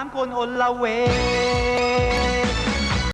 ามคนอนละเวง